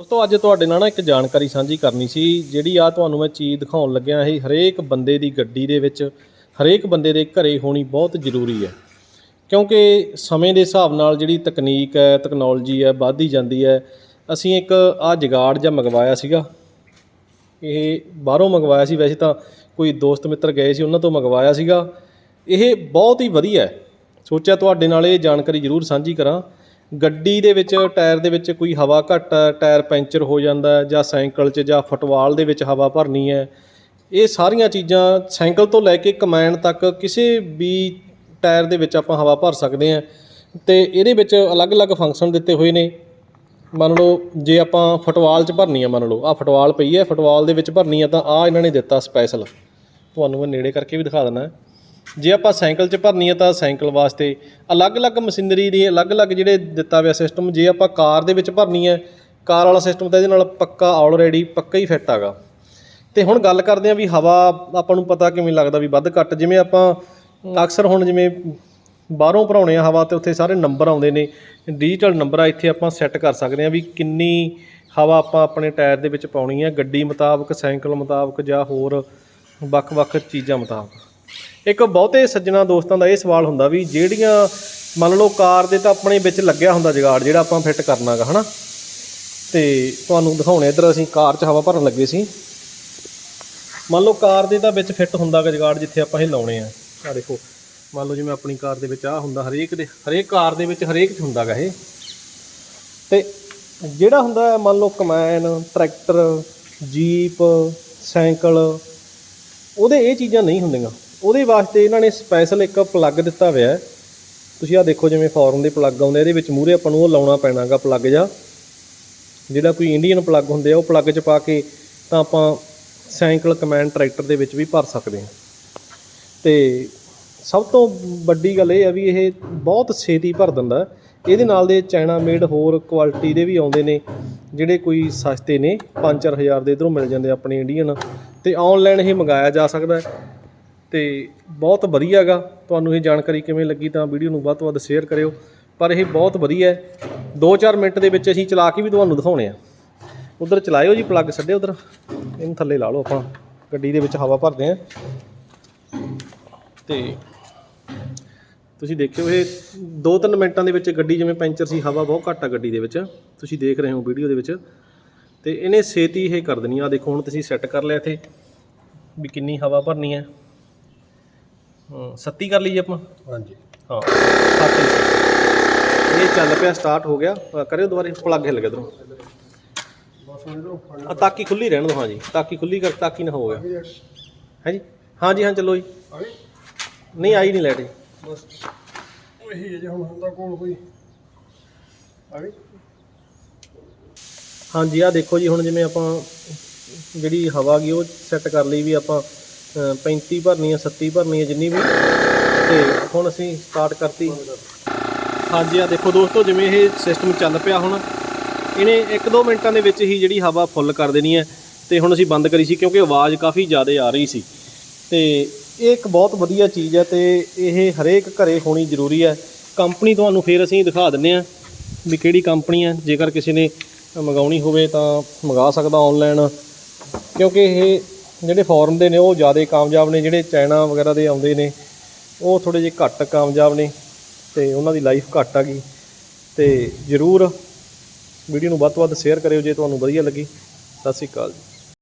ਦੋਸਤੋ, ਅੱਜ ਤੁਹਾਡੇ ਨਾਲ ਨਾ ਇੱਕ ਜਾਣਕਾਰੀ ਸਾਂਝੀ ਕਰਨੀ ਸੀ, ਜਿਹੜੀ ਆ ਤੁਹਾਨੂੰ ਮੈਂ ਚੀਜ਼ ਦਿਖਾਉਣ ਲੱਗਿਆ ਇਹ ਹਰੇਕ ਬੰਦੇ ਦੀ ਗੱਡੀ ਦੇ ਵਿੱਚ, ਹਰੇਕ ਬੰਦੇ ਦੇ ਘਰੇ ਹੋਣੀ ਬਹੁਤ ਜ਼ਰੂਰੀ ਹੈ। ਕਿਉਂਕਿ ਸਮੇਂ ਦੇ ਹਿਸਾਬ ਨਾਲ ਜਿਹੜੀ ਤਕਨੀਕ ਹੈ ਟੈਕਨੋਲੋਜੀ ਹੈ, ਵੱਧਦੀ ਜਾਂਦੀ ਹੈ, ਅਸੀਂ ਇੱਕ ਆ ਜਗਾੜ ਜਿਹਾ ਮੰਗਵਾਇਆ ਸੀਗਾ। ਇਹ ਬਾਹਰੋਂ ਮੰਗਵਾਇਆ ਸੀ, ਵੈਸੇ ਤਾਂ ਕੋਈ ਦੋਸਤ ਮਿੱਤਰ ਗਏ ਸੀ, ਉਹਨਾਂ ਤੋਂ ਮੰਗਵਾਇਆ ਸੀਗਾ। ਇਹ ਬਹੁਤ ਹੀ ਵਧੀਆ ਹੈ। ਸੋਚਿਆ ਤੁਹਾਡੇ ਨਾਲ ਇਹ ਜਾਣਕਾਰੀ ਜ਼ਰੂਰ ਸਾਂਝੀ ਕਰਾਂ। ਗੱਡੀ ਦੇ ਵਿੱਚ, ਟਾਇਰ ਦੇ ਵਿੱਚ ਕੋਈ ਹਵਾ ਘੱਟ ਹੈ ਟਾਇਰ ਪੈਂਚਰ ਹੋ ਜਾਂਦਾ ਜਾਂ ਸਾਈਕਲ 'ਚ ਜਾਂ ਫੁੱਟਬਾਲ ਦੇ ਵਿੱਚ ਹਵਾ ਭਰਨੀ ਹੈ, ਇਹ ਸਾਰੀਆਂ ਚੀਜ਼ਾਂ ਸਾਈਕਲ ਤੋਂ ਲੈ ਕੇ ਕਮੈਨ ਤੱਕ ਕਿਸੇ ਵੀ ਟਾਇਰ ਦੇ ਵਿੱਚ ਆਪਾਂ ਹਵਾ ਭਰ ਸਕਦੇ ਹਾਂ ਤੇ ਇਹਦੇ ਵਿੱਚ ਅਲੱਗ-ਅਲੱਗ ਫੰਕਸ਼ਨ ਦਿੱਤੇ ਹੋਏ ਨੇ। ਮੰਨ ਲਓ, ਜੇ ਆਪਾਂ ਫੁੱਟਬਾਲ 'ਚ ਭਰਨੀ ਆ, ਮੰਨ ਲਓ ਆ ਫੁੱਟਬਾਲ ਪਈ ਹੈ, ਫੁੱਟਬਾਲ ਦੇ ਵਿੱਚ ਭਰਨੀ ਆ ਤਾਂ ਆ ਇਹਨਾਂ ਨੇ ਦਿੱਤਾ ਸਪੈਸ਼ਲ ਤੁਹਾਨੂੰ ਮੈਂ ਨੇੜੇ ਕਰਕੇ ਵੀ ਦਿਖਾ ਦਿੰਦਾ। ਜੇ ਆਪਾਂ ਸਾਈਕਲ 'ਚ ਭਰਨੀ ਹੈ ਤਾਂ ਸਾਈਕਲ ਵਾਸਤੇ ਅਲੱਗ-ਅਲੱਗ ਮਸ਼ੀਨਰੀ ਦੀ ਅਲੱਗ-ਅਲੱਗ ਜਿਹੜੇ ਦਿੱਤਾ ਹੋਇਆ ਸਿਸਟਮ ਜੇ ਆਪਾਂ ਕਾਰ ਦੇ ਵਿੱਚ ਭਰਨੀ ਹੈ ਕਾਰ ਵਾਲਾ ਸਿਸਟਮ ਤਾਂ ਇਹਦੇ ਨਾਲ ਪੱਕਾ ਆਲਰੇਡੀ ਪੱਕਾ ਹੀ ਫਿੱਟ ਹੈਗਾ। ਤੇ ਹੁਣ ਗੱਲ ਕਰਦੇ ਹਾਂ ਵੀ ਹਵਾ, ਆਪਾਂ ਨੂੰ ਪਤਾ ਕਿਵੇਂ ਲੱਗਦਾ ਵੀ ਵੱਧ ਘੱਟ, ਜਿਵੇਂ ਆਪਾਂ ਅਕਸਰ ਹੁਣ ਜਿਵੇਂ ਬਾਹਰੋਂ ਭਰਾਉਣੇ ਆ ਹਵਾ ਤੇ ਉੱਥੇ ਸਾਰੇ ਨੰਬਰ ਆਉਂਦੇ ਨੇ ਡਿਜੀਟਲ ਨੰਬਰ ਆ ਇੱਥੇ ਆਪਾਂ ਸੈੱਟ ਕਰ ਸਕਦੇ ਆ ਵੀ ਕਿੰਨੀ ਹਵਾ ਆਪਾਂ ਆਪਣੇ ਟਾਇਰ ਦੇ ਵਿੱਚ ਪਾਉਣੀ ਹੈ ਗੱਡੀ ਮੁਤਾਬਕ, ਸਾਈਕਲ ਮੁਤਾਬਕ ਜਾਂ ਹੋਰ ਵੱਖ-ਵੱਖ ਚੀਜ਼ਾਂ ਮੁਤਾਬਕ। ਇੱਕ ਬਹੁਤੇ ਸੱਜਣਾ ਦੋਸਤਾਂ ਦਾ ਇਹ ਸਵਾਲ ਹੁੰਦਾ ਵੀ ਜਿਹੜੀਆਂ ਮੰਨ ਲਓ ਕਾਰ ਦੇ ਤਾਂ ਆਪਣੇ ਵਿੱਚ ਲੱਗਿਆ ਹੁੰਦਾ ਜਗਾੜ ਜਿਹੜਾ ਆਪਾਂ ਫਿੱਟ ਕਰਨਾਗਾ, ਹਨਾ? ਤੇ ਤੁਹਾਨੂੰ ਦਿਖਾਉਣੇ ਇੱਧਰ ਅਸੀਂ, ਕਾਰ 'ਚ ਹਵਾ ਭਰਨ ਲੱਗੇ ਸੀ। ਮੰਨ ਲਓ ਕਾਰ ਦੇ ਤਾਂ ਵਿੱਚ ਫਿੱਟ ਹੁੰਦਾਗਾ ਜਗਾੜ ਜਿੱਥੇ ਆਪਾਂ ਇਹ ਲਾਉਣੇ ਆ। ਆ ਦੇਖੋ, ਮੰਨ ਲਓ ਜਿਵੇਂ ਆਪਣੀ ਕਾਰ ਦੇ ਵਿੱਚ ਆ ਹੁੰਦਾ, ਹਰੇਕ ਦੇ, ਹਰੇਕ ਕਾਰ ਦੇ ਵਿੱਚ ਹਰੇਕ 'ਚ ਹੁੰਦਾਗਾ ਇਹ। ਤੇ ਜਿਹੜਾ ਹੁੰਦਾ ਮੰਨ ਲਓ ਕਮੈਨ, ਟਰੈਕਟਰ, ਜੀਪ, ਸਾਈਕਲ, ਉਹਦੇ ਇਹ ਚੀਜ਼ਾਂ ਨਹੀਂ ਹੁੰਦੀਆਂ। ਉਹਦੇ ਵਾਸਤੇ ਇਹਨਾਂ ਨੇ ਸਪੈਸ਼ਲ ਇੱਕ ਪਲੱਗ ਦਿੱਤਾ ਹੋਇਆ ਹੈ। ਤੁਸੀਂ ਆ ਦੇਖੋ ਜਿਵੇਂ ਫੋਰਨ ਦੇ ਪਲੱਗ ਆਉਂਦੇ ਇਹਦੇ ਵਿੱਚ ਮੂਹਰੇ ਆਪਾਂ ਨੂੰ ਉਹ ਲਾਉਣਾ ਪੈਣਾਗਾ ਪਲੱਗ ਜਾਂ ਜਿਹੜਾ ਕੋਈ ਇੰਡੀਅਨ ਪਲੱਗ ਹੁੰਦੇ ਆ, ਉਹ ਪਲੱਗ 'ਚ ਪਾ ਕੇ ਤਾਂ ਆਪਾਂ ਸਾਈਕਲ ਕਮੈਂਡ ਟਰੈਕਟਰ ਦੇ ਵਿੱਚ ਵੀ ਭਰ ਸਕਦੇ ਹਾਂ। ਤੇ ਸਭ ਤੋਂ ਵੱਡੀ ਗੱਲ ਇਹ ਆ ਵੀ ਇਹ ਬਹੁਤ ਛੇਤੀ ਭਰ ਦਿੰਦਾ ਇਹਦੇ ਨਾਲ ਦੇ ਚਾਈਨਾ ਮੇਡ ਹੋਰ ਕੁਆਲਿਟੀ ਦੇ ਵੀ ਆਉਂਦੇ ਨੇ, ਜਿਹੜੇ ਕੋਈ ਸਸਤੇ ਨੇ 5-4000 ਦੇ ਇਧਰੋਂ ਮਿਲ ਜਾਂਦੇ ਆਪਣੇ ਇੰਡੀਅਨ ਤੇ ਆਨਲਾਈਨ ਇਹ ਮੰਗਾਇਆ ਜਾ ਸਕਦਾ ਅਤੇ ਬਹੁਤ ਵਧੀਆ ਗਾ। ਤੁਹਾਨੂੰ ਇਹ ਜਾਣਕਾਰੀ ਕਿਵੇਂ ਲੱਗੀ ਤਾਂ ਵੀਡੀਓ ਨੂੰ ਵੱਧ ਤੋਂ ਵੱਧ ਸ਼ੇਅਰ ਕਰਿਓ। ਪਰ ਇਹ ਬਹੁਤ ਵਧੀਆ ਹੈ। 2-4 ਮਿੰਟ ਦੇ ਵਿੱਚ ਅਸੀਂ ਚਲਾ ਕੇ ਵੀ ਤੁਹਾਨੂੰ ਦਿਖਾਉਣੇ ਆ। ਉਧਰ ਚਲਾਇਓ ਜੀ ਪਲੱਗ ਛੱਡੇ ਉਧਰ। ਇਹਨੂੰ ਥੱਲੇ ਲਾ ਲਓ ਆਪਾਂ। ਗੱਡੀ ਦੇ ਵਿੱਚ ਹਵਾ ਭਰਦੇ ਆ। ਤੇ ਤੁਸੀਂ ਦੇਖਿਓ ਇਹ 2-3 ਮਿੰਟਾਂ ਦੇ ਵਿੱਚ ਗੱਡੀ ਜਿਵੇਂ ਪੈਂਚਰ ਸੀ, ਹਵਾ ਬਹੁਤ ਘੱਟ ਆ ਗੱਡੀ ਦੇ ਵਿੱਚ। ਤੁਸੀਂ ਦੇਖ ਰਹੇ ਹੋ ਵੀਡੀਓ ਦੇ ਵਿੱਚ। ਤੇ ਇਹਨੇ ਛੇਤੀ ਇਹ ਕਰ ਦੇਣੀ ਆ। ਦੇਖੋ, ਹੁਣ ਤੁਸੀਂ ਸੈੱਟ ਕਰ ਲਿਆ ਇੱਥੇ ਵੀ ਕਿੰਨੀ ਹਵਾ ਭਰਨੀ ਹੈ। ਹਾਂ ਸੱਤੀ ਕਰ ਲਈਏ ਆਪਾਂ? ਹਾਂਜੀ। ਹਾਂ ਸੱਤ ਹੀ। ਇਹ ਚੱਲ ਪਿਆ ਸਟਾਰਟ ਹੋ ਗਿਆ। ਅ, ਕਰਿਓ ਦੁਬਾਰੇ ਪਲੱਗ ਹਿੱਲ ਗਿਆ ਇਧਰੋਂ। ਬਸ ਮੈਨੂੰ ਆ ਤਾਕੀ ਖੁੱਲੀ ਰਹਿਣ ਦਿਓ ਹਾਂ ਜੀ। ਤਾਕੀ ਖੁੱਲੀ ਕਰ ਤਾਕੀ ਨਾ ਹੋ ਗਿਆ। ਹੈ ਜੀ ਹਾਂ ਜੀ ਹਾਂ ਚੱਲੋ ਜੀ। ਆਈ? ਨਹੀਂ ਆਈ ਨਹੀਂ ਲੈਟ ਜੀ। ਬਸ। ਉਹੀ ਹੈ ਜੇ ਹੁਣ ਹੁੰਦਾ ਕੋਲ ਕੋਈ। ਆਈ? ਹਾਂਜੀ ਆ ਦੇਖੋ ਜੀ ਹੁਣ ਜਿਵੇਂ ਆਪਾਂ ਜਿਹੜੀ ਹਵਾ ਗਈ ਉਹ ਸੈੱਟ ਕਰ ਲਈ ਵੀ ਆਪਾਂ 35 ਭਰਨੀ ਹੈ 37 ਭਰਨੀ ਹੈ ਜਿੰਨੀ ਵੀ। ਤੇ ਹੁਣ ਅਸੀਂ ਸਟਾਰਟ ਕਰਤੀ। ਹਾਂਜੀ ਆ ਦੇਖੋ ਦੋਸਤੋ, ਜਿਵੇਂ ਇਹ ਸਿਸਟਮ ਚੱਲ ਪਿਆ ਹੁਣ, ਇਹਨੇ 1-2 ਮਿੰਟਾਂ ਦੇ ਵਿੱਚ ਹੀ ਜਿਹੜੀ ਹਵਾ ਫੁੱਲ ਕਰ ਦੇਣੀ ਹੈ। ਤੇ ਹੁਣ ਅਸੀਂ ਬੰਦ ਕਰੀ ਸੀ, ਕਿਉਂਕਿ ਆਵਾਜ਼ ਕਾਫੀ ਜ਼ਿਆਦਾ ਆ ਰਹੀ ਸੀ। ਤੇ ਇਹ ਇੱਕ ਬਹੁਤ ਵਧੀਆ ਚੀਜ਼ ਹੈ ਤੇ ਇਹ ਹਰੇਕ ਘਰੇ ਹੋਣੀ ਜ਼ਰੂਰੀ ਹੈ। ਕੰਪਨੀ ਤੁਹਾਨੂੰ ਫੇਰ ਅਸੀਂ ਦਿਖਾ ਦਿੰਨੇ ਆ ਵੀ ਕਿਹੜੀ ਕੰਪਨੀ ਹੈ। ਜੇਕਰ ਕਿਸੇ ਨੇ ਮੰਗਾਉਣੀ ਹੋਵੇ ਤਾਂ ਮੰਗਾ ਸਕਦਾ ਆਨਲਾਈਨ ਕਿਉਂਕਿ ਇਹ ਜਿਹੜੇ ਫੋਰਨ ਦੇ ਨੇ, ਉਹ ਜ਼ਿਆਦਾ ਕਾਮਯਾਬ ਨੇ, ਜਿਹੜੇ ਚਾਈਨਾ ਵਗੈਰਾ ਦੇ ਆਉਂਦੇ ਨੇ, ਉਹ ਥੋੜੇ ਜਿਹੇ ਘੱਟ ਕਾਮਯਾਬ ਨੇ ਤੇ ਉਹਨਾਂ ਦੀ ਲਾਈਫ ਘੱਟ ਆ ਗਈ। ਤੇ ਜ਼ਰੂਰ ਵੀਡੀਓ ਨੂੰ ਵੱਧ ਤੋਂ ਵੱਧ ਸ਼ੇਅਰ ਕਰਿਓ ਜੇ ਤੁਹਾਨੂੰ ਵਧੀਆ ਲੱਗੀ। ਸਤਿ ਸ਼੍ਰੀ ਅਕਾਲ ਜੀ।